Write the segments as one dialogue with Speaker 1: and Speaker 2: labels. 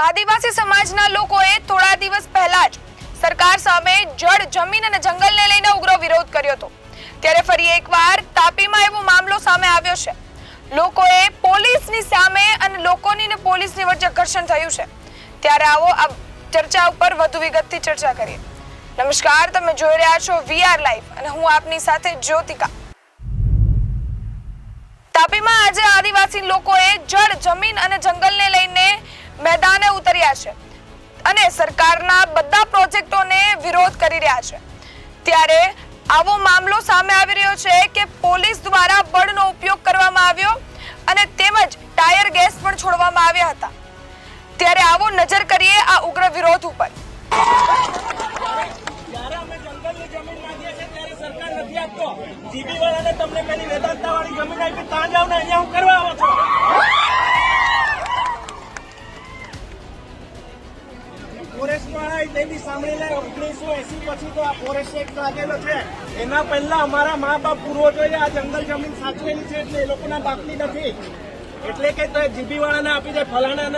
Speaker 1: આદિવાસી સમાજના લોકોએ થોડા દિવસ પહેલા જ સરકાર સામે જળ, જમીન અને જંગલને લઈને ઉગ્ર વિરોધ કર્યો હતો. ત્યારે ફરી એકવાર તાપીમાં એવો મામલો સામે આવ્યો છે. લોકોએ પોલીસની સામે અને લોકોની ને પોલીસની વચ્ચે ઘર્ષણ થયું છે. ત્યારે આવો આ ચર્ચા ઉપર વધુ વિગતથી ચર્ચા કરીએ. નમસ્કાર, તમે જોઈ રહ્યા છો વીઆર લાઈવ અને હું આપની સાથે જ્યોતિકા. તાપીમાં આજે આદિવાસી લોકોએ જળ, જમીન અને જંગલને લઈને મેદાને ઉતર્યા છે અને સરકારના બધા પ્રોજેક્ટોને વિરોધ કરી રહ્યા છે. ત્યારે આવો મામલો સામે આવી રહ્યો છે કે પોલીસ દ્વારા બળનો ઉપયોગ કરવામાં આવ્યો અને તેમજ ટાયર ગેસ પણ છોડવામાં આવ્યા હતા. ત્યારે આવો નજર કરીએ આ ઉગ્ર વિરોધ ઉપર.
Speaker 2: જીબી વાળાને તમને પેલી વેદાંતા વાળી જમીન આપી ત્યાં ને અહીંયા હું કરવા આવો છો? એસી પછી તો આ ફોરેસ્ટ એક્ટ લાગેલો છે. એના પહેલા અમારા મા બાપ પૂર્વજોએ આ જંગલ જમીન સાચવેલી છે એટલે એ લોકોના બાપની નથી. એટલે કે તો જીબી વાળાને આપી દે ફલાણા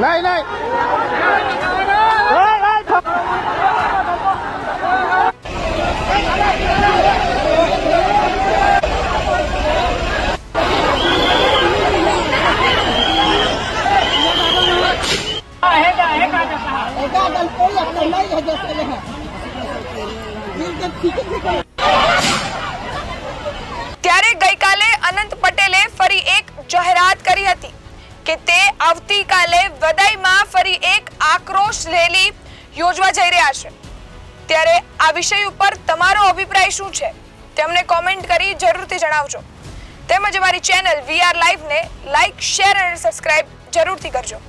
Speaker 3: નહીં
Speaker 1: ત્યારે ગઈકાલે અનંત પટેલે ફરી એક જાહેરાત કરી હતી. કે તે આવતીકાલે વદાઈમાં ફરી એક આક્રોશ રેલી યોજવા જઈ રહ્યા છે. ત્યારે આ વિષય ઉપર તમારો અભિપ્રાય શું છે? તેમને કોમેન્ટ કરી જરૂરથી જણાવજો. તેમજ અમારી ચેનલ વીઆર લાઈવને લાઈક શેર અને સબસ્ક્રાઇબ જરૂરથી કરજો.